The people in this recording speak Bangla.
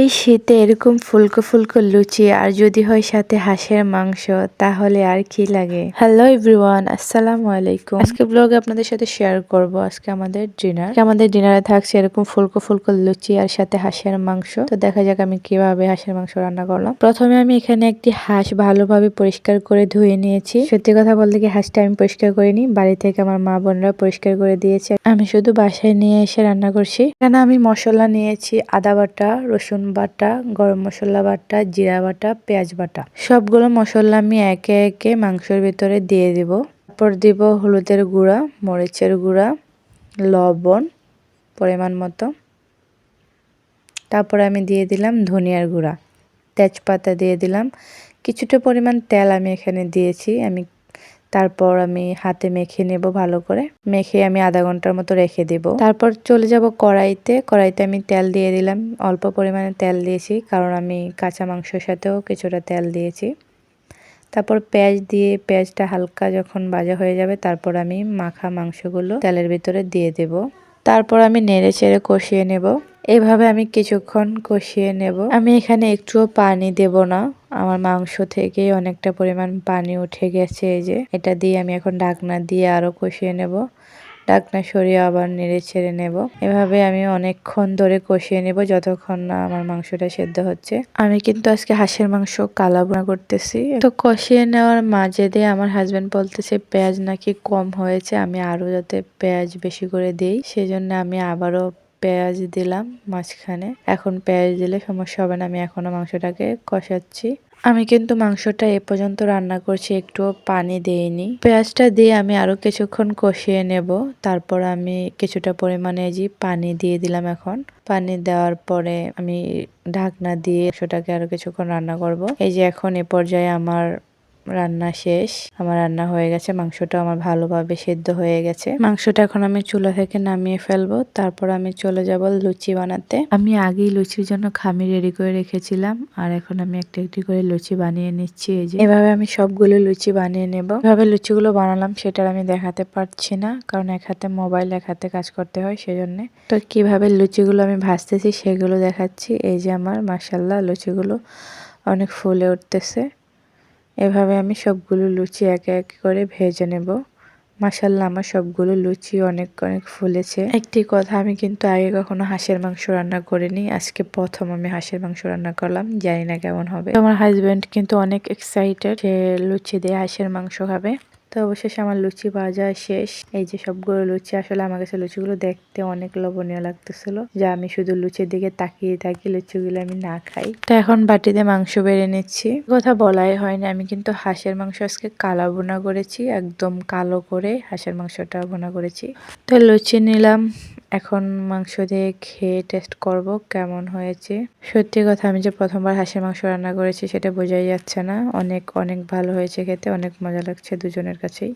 এই শীতে এরকম ফুলকো ফুলকো লুচি আর যদি হয় সাথে হাঁসের মাংস, তাহলে আর কি লাগে? হ্যালো এভরিওয়ান আসসালামু আলাইকুম। আজকে ব্লগে আপনাদের সাথে শেয়ার করব। আজকে আমাদের ডিনার আমাদের ডিনারে থাকছে এরকম ফুলকো ফুলকো লুচি আর সাথে হাঁসের মাংস। তো দেখা যাক আমি কীভাবে হাঁসের মাংস রান্না করলাম। প্রথমে আমি এখানে একটি হাঁস ভালোভাবে পরিষ্কার করে ধুয়ে নিয়েছি। সত্যি কথা বলতে কি, হাঁসটা আমি পরিষ্কার করিনি। বাড়ি থেকে আমার মা বোনরা পরিষ্কার করে দিয়েছে। আমি শুধু বাসায় নিয়ে এসে রান্না করছি। এখানে আমি মশলা নিয়েছি, আদা বাটা, রসুন বাটা, গরম মশলা বাটা, জিরা বাটা, পেঁয়াজ বাটা। সবগুলো মশলা আমি একে একে মাংসের ভিতরে দিয়ে দিব। তারপর দিব হলুদের গুঁড়া, মরিচের গুঁড়া, লবণ পরিমাণ মতো। তারপরে আমি দিয়ে দিলাম ধনিয়ার গুঁড়া। তেজপাতা দিয়ে দিলাম। কিছুটা পরিমাণ তেল আমি এখানে দিয়েছি। আমি তারপর আমি হাতে মেখে নেব ভালো করে। মেখে আমি আধা ঘণ্টার মতো রেখে দেব। তারপর চলে যাব কড়াইতে। কড়াইতে আমি তেল দিয়ে দিলাম। অল্প পরিমাণে তেল দিয়েছি, কারণ আমি কাঁচা মাংসের সাথেও কিছুটা তেল দিয়েছি। তারপর পেঁয়াজ দিয়ে, পেঁয়াজটা হালকা যখন ভাজা হয়ে যাবে, তারপর আমি মাখা মাংসগুলো তেলের ভিতরে দিয়ে দেব। তারপর আমি নেড়ে চেড়ে কষিয়ে নেব। এভাবে আমি কিছুক্ষণ কষিয়ে নেব। আমি এখানে একটুও পানি দেব না। আমার মাংস থেকে অনেকটা পরিমাণ পানি উঠে গেছে এই যে। এটা দিয়ে আমি এখন ঢাকনা দিয়ে আরও কষিয়ে নেব। ডাকনা সরিয়ে আবার নেড়ে ছেড়ে নেব। এভাবে আমি অনেকক্ষণ ধরে কষিয়ে নেব যতক্ষণ না আমার মাংসটা সেদ্ধ হচ্ছে। আমি কিন্তু আজকে হাঁসের মাংস কালাবোনা করতেছি। তো কষিয়ে নেওয়ার মাঝে দিয়ে আমার হাজব্যান্ড বলতেছে, পেঁয়াজ নাকি কম হয়েছে, আমি আরও যাতে পেঁয়াজ বেশি করে দিই। সেজন্য আমি আবারও পেঁয়াজ দিলাম মাঝখানে। এখন পেঁয়াজ দিলে সমস্যা হবে না, আমি এখনও মাংসটাকে কষাচ্ছি। আমি কিন্তু মাংসটা এ পর্যন্ত রান্না করছি, একটুও পানি দেইনি। পেঁয়াজটা দিয়ে আমি আরও কিছুক্ষণ কষিয়ে নেব। তারপর আমি কিছুটা পরিমাণে যে পানি দিয়ে দিলাম এখন। পানি দেওয়ার পরে আমি ঢাকনা দিয়ে সেটাকে আরও কিছুক্ষণ রান্না করব। এই যে এখন এ পর্যায়ে আমার রান্না শেষ। আমার রান্না হয়ে গেছে মাংসটা আমার ভালোভাবে সেদ্ধ হয়ে গেছে। মাংসটা এখন আমি চুলা থেকে নামিয়ে ফেলব, তারপর আমি চলে যাব লুচি বানাতে। আমি আগেই লুচির জন্য খামি রেডি করে রেখেছিলাম, আর এখন আমি একটা একটি করে লুচি বানিয়ে নিচ্ছি, এই যে। এভাবে আমি সবগুলো লুচি বানিয়ে নেব। এভাবে লুচিগুলো বানালাম সেটা আমি দেখাতে পারছি না, কারণ এক হাতে মোবাইল, এক হাতে কাজ করতে হয় সেজন্য। তো কীভাবে লুচিগুলো আমি ভাজতেছি সেগুলো দেখাচ্ছি, এই যে আমার মাসাল্লাহ লুচিগুলো অনেক ফুলে উঠতেছে। এভাবে আমি সবগুলো লুচি একে একে করে ভেজে নেব। মাসাল্লাহ আমার সবগুলো লুচি অনেক অনেক ফুলেছে। একটি কথা, আমি কিন্তু আগে কখনো হাঁসের মাংস রান্না করিনি। আজকে প্রথম আমি হাঁসের মাংস রান্না করলাম, জানি না কেমন হবে। আমার হাজব্যান্ড কিন্তু অনেক এক্সাইটেড সে লুচি দিয়ে হাঁসের মাংস খাবে। তো অবশেষে আমার লুচি ভাজা শেষ। এই যে সবগুলো লুচি, আসলে আমার কাছে লুচিগুলো দেখতে অনেক লবণীয় লাগতেছিল। যা আমি শুধু লুচির দিকে তাকিয়ে থাকি, লুচিগুলো আমি না খাই। তো এখন বাটিতে মাংস বেড়ে নিচ্ছি। কথা বলাই হয়নি, আমি কিন্তু হাঁসের মাংস আজকে কালা বোনা করেছি, একদম কালো করে হাঁসের মাংসটা বোনা করেছি। তো লুচি নিলাম। এখন মাংস দিয়ে খেয়ে টেস্ট করব কেমন হয়েছে। সত্যি কথা, আমি যে প্রথমবার হাঁসের মাংস রান্না করেছি, সেটা বোঝাই যাচ্ছে না। অনেক অনেক ভালো হয়েছে খেতে, অনেক মজা লাগছে দুজনের কাছেই।